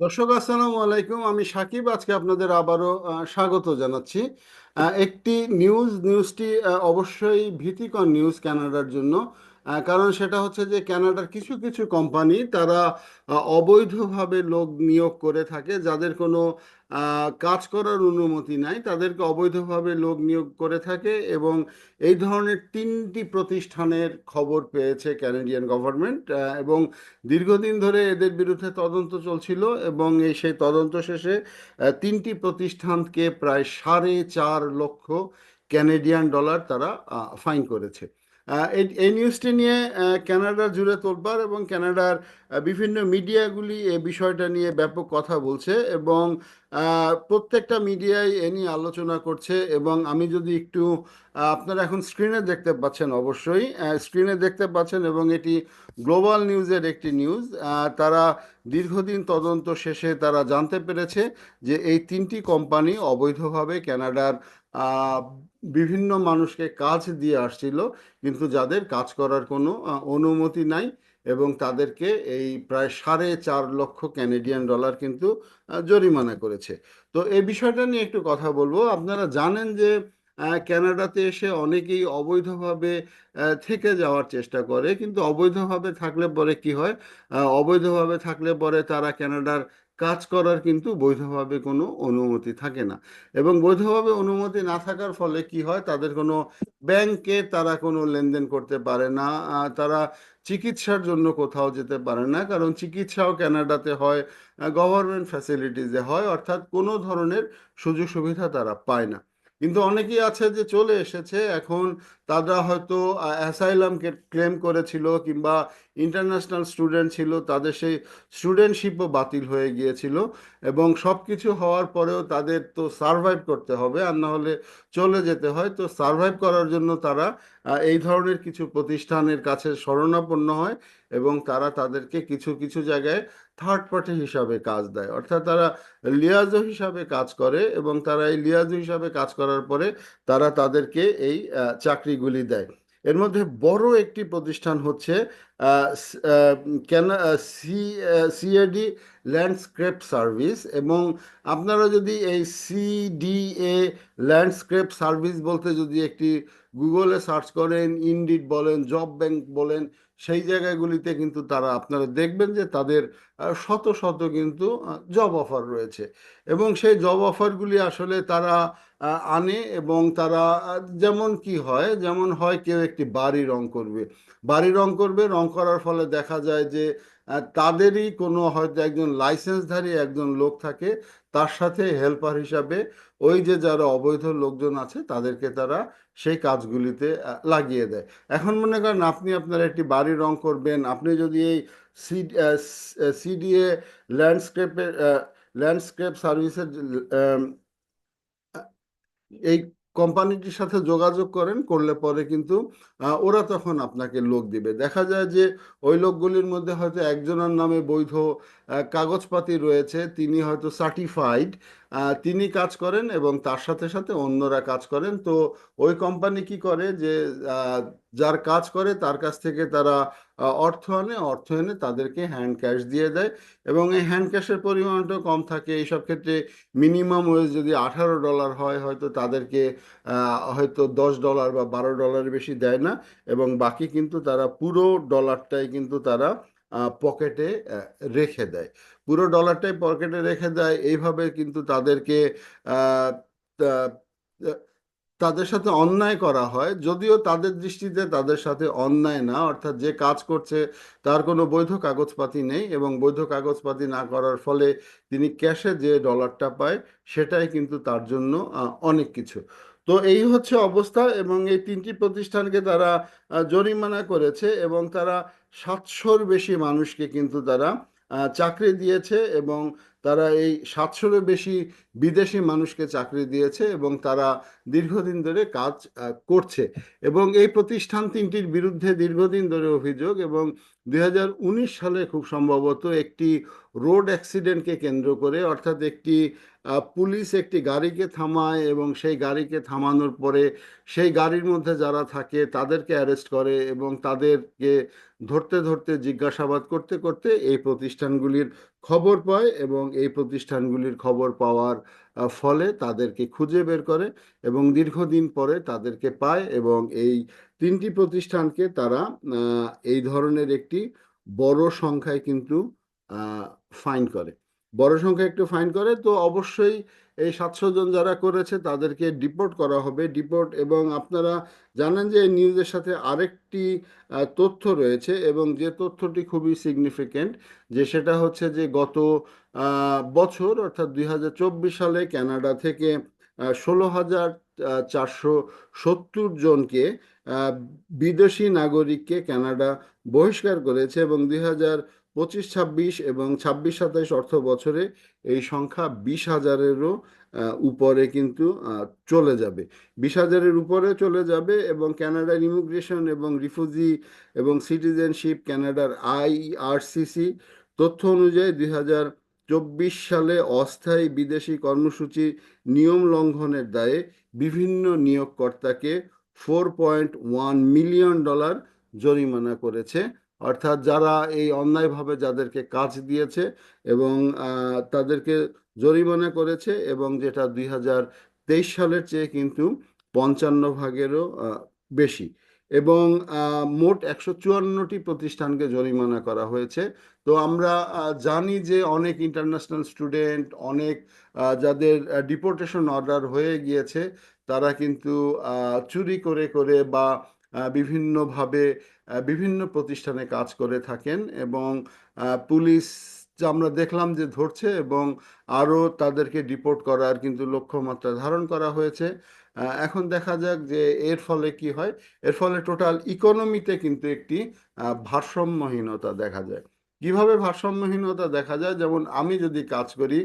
দর্শক, আসসালামু আলাইকুম। আমি সাকিব, আজকে আপনাদের আবারও স্বাগত জানাচ্ছি। একটি নিউজ নিউজটি অবশ্যই ভীতিকর নিউজ কানাডার জন্য। কারণ সেটা হচ্ছে যে কানাডার কিছু কিছু কোম্পানি তারা অবৈধভাবে লোক নিয়োগ করে থাকে যাদের কোনো কাজ করার অনুমতি নাই। তাদেরকে অবৈধভাবে লোক নিয়োগ করে থাকে এবং এই ধরনের তিনটি প্রতিষ্ঠানের খবর পেয়েছে ক্যানাডিয়ান গভর্নমেন্ট এবং দীর্ঘদিন ধরে এদের বিরুদ্ধে তদন্ত চলছিল এবং এই সেই তদন্ত শেষে তিনটি প্রতিষ্ঠানকে প্রায় সাড়ে চার লক্ষ ক্যানেডিয়ান ডলার তারা ফাইন করেছে। এই নিউজটি নিয়ে কানাডা জুড়ে তোলপাড় এবং কানাডার আহ, বিভিন্ন মিডিয়াগুলি এ বিষয়টা নিয়ে ব্যাপক কথা বলছে এবং প্রত্যেকটা মিডিয়ায় এ নিয়ে আলোচনা করছে এবং আমি যদি একটু আপনারা এখন স্ক্রিনে দেখতে পাচ্ছেন অবশ্যই স্ক্রিনে দেখতে পাচ্ছেন এবং এটি গ্লোবাল নিউজের একটি নিউজ তারা দীর্ঘদিন তদন্ত শেষে তারা জানতে পেরেছে যে এই তিনটি কোম্পানি অবৈধভাবে কানাডার আহ, বিভিন্ন মানুষকে কাজ দিয়ে আসছিল কিন্তু যাদের কাজ করার কোনো অনুমতি নাই এবং তাদেরকে এই প্রায় সাড়ে চার লক্ষ ক্যানেডিয়ান ডলার কিন্তু জরিমানা করেছে। তো এই বিষয়টা নিয়ে একটু কথা বলব। আপনারা জানেন যে আহ, কানাডাতে এসে অনেকেই অবৈধভাবে থেকে যাওয়ার চেষ্টা করে কিন্তু অবৈধভাবে থাকলে পরে কি হয়? অবৈধভাবে থাকলে পরে তারা কানাডার কাজ করার কিন্তু বৈধভাবে কোনো অনুমতি থাকে না। এবং বৈধভাবে অনুমতি না থাকার ফলে কি হয়? তাদের কোনো ব্যাংকে তারা কোনো লেনদেন করতে পারে না। তারা চিকিৎসার জন্য কোথাও যেতে পারে না। কারণ চিকিৎসাও ক্যানাডাতে হয় গভর্নমেন্ট ফ্যাসিলিটিসে হয়, অর্থাৎ কোনো ধরনের সুযোগ সুবিধা তারা পায় না। কিন্তু অনেকেই আছে যে চলে এসেছে, এখন তারা হয়তো অ্যাসাইলাম ক্লেম করেছিল কিংবা ইন্টারন্যাশনাল স্টুডেন্ট ছিল তাদের সেই স্টুডেন্টশিপও বাতিল হয়ে গিয়েছিল এবং সব কিছু হওয়ার পরেও তাদের তো সারভাইভ করতে হবে আর না হলে চলে যেতে হয়। তো সারভাইভ করার জন্য তারা এই ধরনের কিছু প্রতিষ্ঠানের কাছে শরণাপন্ন হয় এবং তারা তাদেরকে কিছু কিছু জায়গায় থার্ড পার্টি হিসাবে কাজ দেয়। অর্থাৎ তারা লিয়াজো হিসাবে কাজ করে এবং তারা এই লিয়াজো হিসাবে কাজ করার পরে তারা তাদেরকে এই আহ, চাকরিগুলি দেয়। এর মধ্যে বড় একটি প্রতিষ্ঠান হচ্ছে সিএডি ল্যান্ডস্কেপ সার্ভিস এবং আপনারা যদি এই সিডিএ ল্যান্ডস্কেপ সার্ভিস বলতে যদি একটি গুগলে সার্চ করেন ইনডিড বলেন জব ব্যাংক বলেন, সেই জায়গাগুলিতে কিন্তু তারা আপনারা দেখবেন যে তাদের শত শত কিন্তু জব অফার রয়েছে। এবং সেই জব অফারগুলি আসলে তারা আনে এবং তারা যেমন কি হয়, যেমন হয় কেউ একটি বাড়ি রং করবে। বাড়ি রং করবে, রং করার ফলে দেখা যায় যে তাদেরই কোনো হয়তো একজন লাইসেন্সধারী একজন লোক থাকে, তার সাথে হেল্পার হিসাবে ওই যে যারা অবৈধ লোকজন আছে, তাদেরকে তারা সেই কাজগুলিতে লাগিয়ে দেয়। এখন মনে করেন আপনি আপনার একটি বাড়ি রং করবেন, আপনি যদি এই সিডিএ ল্যান্ডস্কেপের ল্যান্ডস্কেপ সার্ভিসের এই কোম্পানিটির সাথে যোগাযোগ করেন, করলে পরে কিন্তু ওরা তখন আপনাকে লোক দিবে। দেখা যায় যে ওই লোকগুলির মধ্যে হয়তো একজনের নামে বৈধ কাগজপাতি রয়েছে, তিনি হয়তো সার্টিফাইড তিনি কাজ করেন এবং তার সাথে সাথে অন্যরা কাজ করেন। তো ওই কোম্পানি কি করে যে যার কাজ করে তার কাছ থেকে তারা অর্থ আনে, অর্থ এনে তাদেরকে হ্যান্ড ক্যাশ দিয়ে দেয় এবং এই হ্যান্ড ক্যাশের পরিমাণটাও কম থাকে। এইসব ক্ষেত্রে মিনিমাম ওয়েজ যদি আঠারো ডলার হয়, হয়তো তাদেরকে হয়তো দশ ডলার বা বারো ডলারের বেশি দেয় না এবং বাকি কিন্তু তারা পুরো ডলারটাই কিন্তু তারা পকেটে রেখে দেয়। পুরো ডলারটাই পকেটে রেখে দেয়। এইভাবে কিন্তু তাদেরকে তাদের সাথে অন্যায় করা হয়। যদিও তাদের দৃষ্টিতে তাদের সাথে অন্যায় না, অর্থাৎ যে কাজ করছে তার কোনো বৈধ কাগজপাতি নেই এবং বৈধ কাগজপাতি না করার ফলে তিনি ক্যাশে যে ডলারটা পায় সেটাই কিন্তু তার জন্য অনেক কিছু। তো এই হচ্ছে অবস্থা এবং এই তিনটি প্রতিষ্ঠানকে তারা জরিমানা করেছে এবং তারা সাতশোর বেশি মানুষকে কিন্তু তারা চাকরি দিয়েছে এবং তারা এই সাতশোরও বেশি বিদেশি মানুষকে চাকরি দিয়েছে এবং তারা দীর্ঘদিন ধরে কাজ করছে। এবং এই প্রতিষ্ঠান তিনটির বিরুদ্ধে দীর্ঘদিন ধরে অভিযোগ এবং দু হাজার উনিশ সালে খুব সম্ভবত একটি রোড অ্যাক্সিডেন্টকে কেন্দ্র করে, অর্থাৎ একটি পুলিশ একটি গাড়িকে থামায় এবং সেই গাড়িকে থামানোর পরে সেই গাড়ির মধ্যে যারা থাকে তাদেরকে অ্যারেস্ট করে এবং তাদেরকে ধরতে ধরতে জিজ্ঞাসাবাদ করতে করতে এই প্রতিষ্ঠানগুলির খবর পায় এবং এই প্রতিষ্ঠানগুলির খবর পাওয়ার ফলে তাদেরকে খুঁজে বের করে এবং দীর্ঘদিন পরে তাদেরকে পায় এবং এই তিনটি প্রতিষ্ঠানকে তারা এই ধরনের একটি বড় সংখ্যায় কিন্তু ফাইন করে। বড় সংখ্যা একটু ফাইন করে, তো অবশ্যই এই সাতশো জন যারা করেছে তাদেরকে ডিপোর্ট করা হবে। ডিপোর্ট এবং আপনারা জানেন যে এই নিউজের সাথে আরেকটি তথ্য রয়েছে এবং যে তথ্যটি খুবই সিগনিফিকেন্ট যে সেটা হচ্ছে যে গত বছর অর্থাৎ দুই হাজার চব্বিশ সালে কানাডা থেকে ষোলো হাজার চারশো সত্তর জনকে বিদেশি নাগরিককে কানাডা বহিষ্কার করেছে এবং দুই হাজার পঁচিশ, ছাব্বিশ এবং ছাব্বিশ, সাতাইশ অর্থ বছরে এই সংখ্যা বিশ হাজারেরও উপরে কিন্তু চলে যাবে। বিশ হাজারের উপরে চলে যাবে এবং ক্যানাডার ইমিগ্রেশন এবং রিফিউজি এবং সিটিজেনশিপ ক্যানাডার আইআরসিসি তথ্য অনুযায়ী দুই হাজার চব্বিশ সালে অস্থায়ী বিদেশি কর্মসূচি নিয়ম লঙ্ঘনের দায়ে বিভিন্ন নিয়োগকর্তাকে four point one million dollar জরিমানা করেছে অর্থাৎ যারা এই অন্যায়ভাবে যাদেরকে কাজ দিয়েছে এবং তাদেরকে জরিমানা করেছে এবং যেটা দুই হাজার তেইশ সালের চেয়ে কিন্তু পঞ্চান্ন ভাগেরও বেশি। এবং মোট একশো চুয়ান্নটি প্রতিষ্ঠানকে জরিমানা করা হয়েছে। তো আমরা জানি যে অনেক ইন্টারন্যাশনাল স্টুডেন্ট অনেক যাদের ডিপোর্টেশন অর্ডার হয়ে গিয়েছে, তারা কিন্তু চুরি করে করে বা বিভিন্নভাবে বিভিন্ন প্রতিষ্ঠানে কাজ করে থাকেন এবং পুলিশ আমরা দেখলাম যে ধরছে এবং আরও তাদেরকে ডিপোর্ট করার কিন্তু লক্ষ্যমাত্রা ধারণ করা হয়েছে। এখন দেখা যাক যে এর ফলে কি হয়। এর ফলে টোটাল ইকোনমিতে কিন্তু একটি ভারসাম্যহীনতা দেখা যায়। কীভাবে ভারসাম্যহীনতা দেখা যায়? যেমন আমি যদি কাজ করি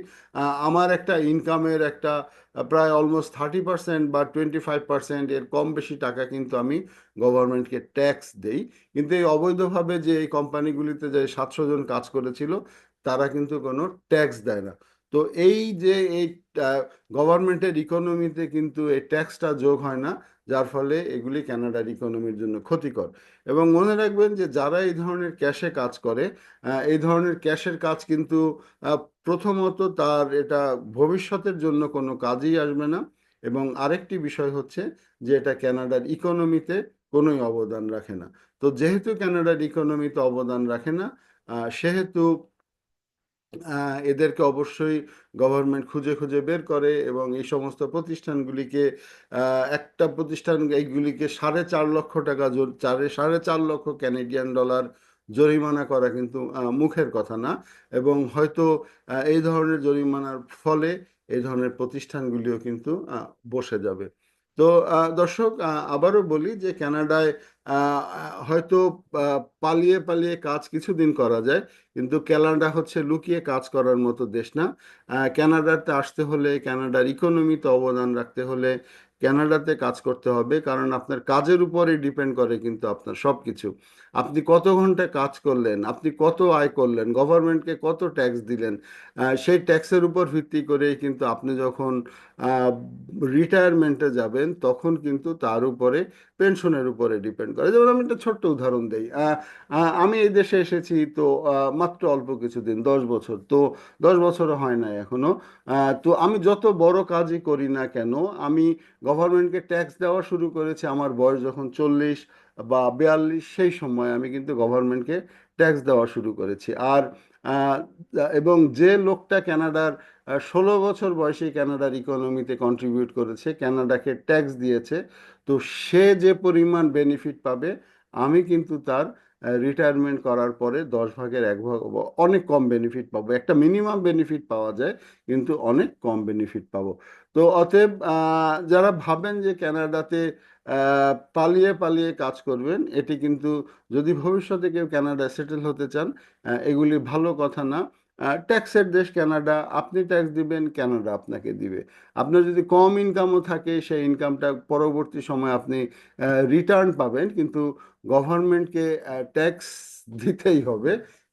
আমার একটা ইনকামের একটা প্রায় অলমোস্ট থার্টি পার্সেন্ট বা টোয়েন্টি ফাইভ পার্সেন্ট এর কম বেশি টাকা কিন্তু আমি গভর্নমেন্টকে ট্যাক্স দেই। কিন্তু এই অবৈধভাবে যে এই কোম্পানিগুলিতে যে সাতশো জন কাজ করেছিল, তারা কিন্তু কোনো ট্যাক্স দেয় না। তো এই যে এই গভর্নমেন্টের ইকোনমিতে কিন্তু এই ট্যাক্সটা যোগ হয় না। যার ফলে এগুলি কানাডার ইকোনমির জন্য ক্ষতিকর। এবং মনে রাখবেন যে যারা এই ধরনের ক্যাশে কাজ করে এই ধরনের ক্যাশের কাজ কিন্তু প্রথমত তার এটা ভবিষ্যতের জন্য কোনো কাজেই আসবে না। এবং আরেকটি বিষয় হচ্ছে যে এটা ক্যানাডার ইকোনমিতে কোনোই অবদান রাখে না। তো যেহেতু কানাডার ইকোনমিতে অবদান রাখে না সেহেতু এদেরকে অবশ্যই গভর্নমেন্ট খুঁজে খুঁজে বের করে এবং এই সমস্ত প্রতিষ্ঠানগুলিকে একটা প্রতিষ্ঠান এইগুলিকে সাড়ে চার লক্ষ টাকা চারে সাড়ে চার লক্ষ ক্যানেডিয়ান ডলার জরিমানা করা কিন্তু মুখের কথা না। এবং হয়তো এই ধরনের জরিমানার ফলে এই ধরনের প্রতিষ্ঠানগুলিও কিন্তু বসে যাবে। তো দর্শক আবারও বলি যে কানাডায় হয়তো পালিয়ে পালিয়ে কাজ কিছুদিন করা যায়, কিন্তু ক্যানাডা হচ্ছে লুকিয়ে কাজ করার মতো দেশ না। ক্যানাডাতে আসতে হলে ক্যানাডার ইকোনমিতে অবদান রাখতে হলে ক্যানাডাতে কাজ করতে হবে, কারণ আপনার কাজের উপরে ডিপেন্ড করে কিন্তু আপনার সব কিছু আপনি কত ঘণ্টা কাজ করলেন, আপনি কত আয় করলেন গভর্নমেন্টকে কত ট্যাক্স দিলেন সেই ট্যাক্সের উপর ভিত্তি করে কিন্তু আপনি যখন রিটায়ারমেন্টে যাবেন, তখন কিন্তু তার উপরে পেনশনের উপরে ডিপেন্ড করে। যেমন আমি একটা ছোট্ট উদাহরণ দিই আমি এই দেশে এসেছি তো মাত্র অল্প কিছুদিন, দশ বছর। তো দশ বছরও হয় না এখনও তো আমি যত বড় কাজই করি না কেন, আমি গভর্নমেন্টকে ট্যাক্স দেওয়া শুরু করেছে। আমার বয়স যখন চল্লিশ বা বিয়াল্লিশ, সেই সময় আমি কিন্তু গভর্নমেন্টকে ট্যাক্স দেওয়া শুরু করেছি। আর এবং যে লোকটা ক্যানাডার ষোলো বছর বয়সে ক্যানাডার ইকোনমিতে কন্ট্রিবিউট করেছে, ক্যানাডাকে ট্যাক্স দিয়েছে, তো সে যে পরিমাণ বেনিফিট পাবে, আমি কিন্তু তার রিটায়ারমেন্ট করার পরে দশ ভাগের এক ভাগ অনেক কম বেনিফিট পাবো। একটা মিনিমাম বেনিফিট পাওয়া যায়, কিন্তু অনেক কম বেনিফিট পাবো। তো অতএব যারা ভাবেন যে ক্যানাডাতে পালিয়ে পালিয়ে কাজ করবেন, এটি কিন্তু যদি ভবিষ্যতে কেউ ক্যানাডা সেটেল হতে চান এগুলি ভালো কথা না। ট্যাক্সের দেশ কানাডা, আপনি ট্যাক্স দিবেন, কানাডা আপনাকে দিবে। আপনার যদি কম ইনকামও থাকে, সেই ইনকামটা পরবর্তী সময় আপনি রিটার্ন পাবেন। কিন্তু গভর্নমেন্টকে ট্যাক্স দিতেই হবে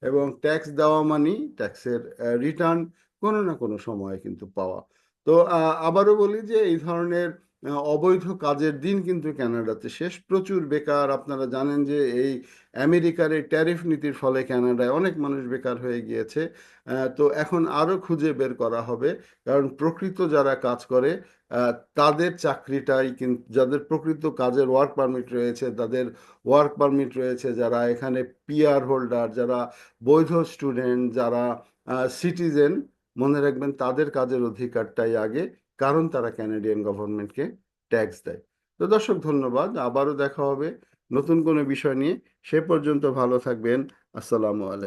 এবং ট্যাক্স দেওয়া মানেই ট্যাক্সের রিটার্ন কোনো না কোনো সময়ে কিন্তু পাওয়া। তো আবারও বলি যে এই ধরনের অবৈধ কাজের দিন কিন্তু ক্যানাডাতে শেষ। প্রচুর বেকার। আপনারা জানেন যে এই আমেরিকার এই ট্যারিফ নীতির ফলে কানাডায় অনেক মানুষ বেকার হয়ে গিয়েছে। তো এখন আরও খুঁজে বের করা হবে। কারণ প্রকৃত যারা কাজ করে তাদের চাকরিটাই কিন্তু যাদের প্রকৃত কাজের ওয়ার্ক পারমিট রয়েছে, তাদের ওয়ার্ক পারমিট রয়েছে যারা এখানে পিআর হোল্ডার যারা বৈধ স্টুডেন্ট যারা সিটিজেন মনে রাখবেন তাদের কাজের অধিকারটাই আগে। কারণ তারা ক্যানাডিয়ান গভর্নমেন্টকে ট্যাক্স দেয়। তো দর্শক, ধন্যবাদ। আবারও দেখা হবে নতুন কোনো বিষয় নিয়ে। সে পর্যন্ত ভালো থাকবেন। আসসালামু আলাইকুম।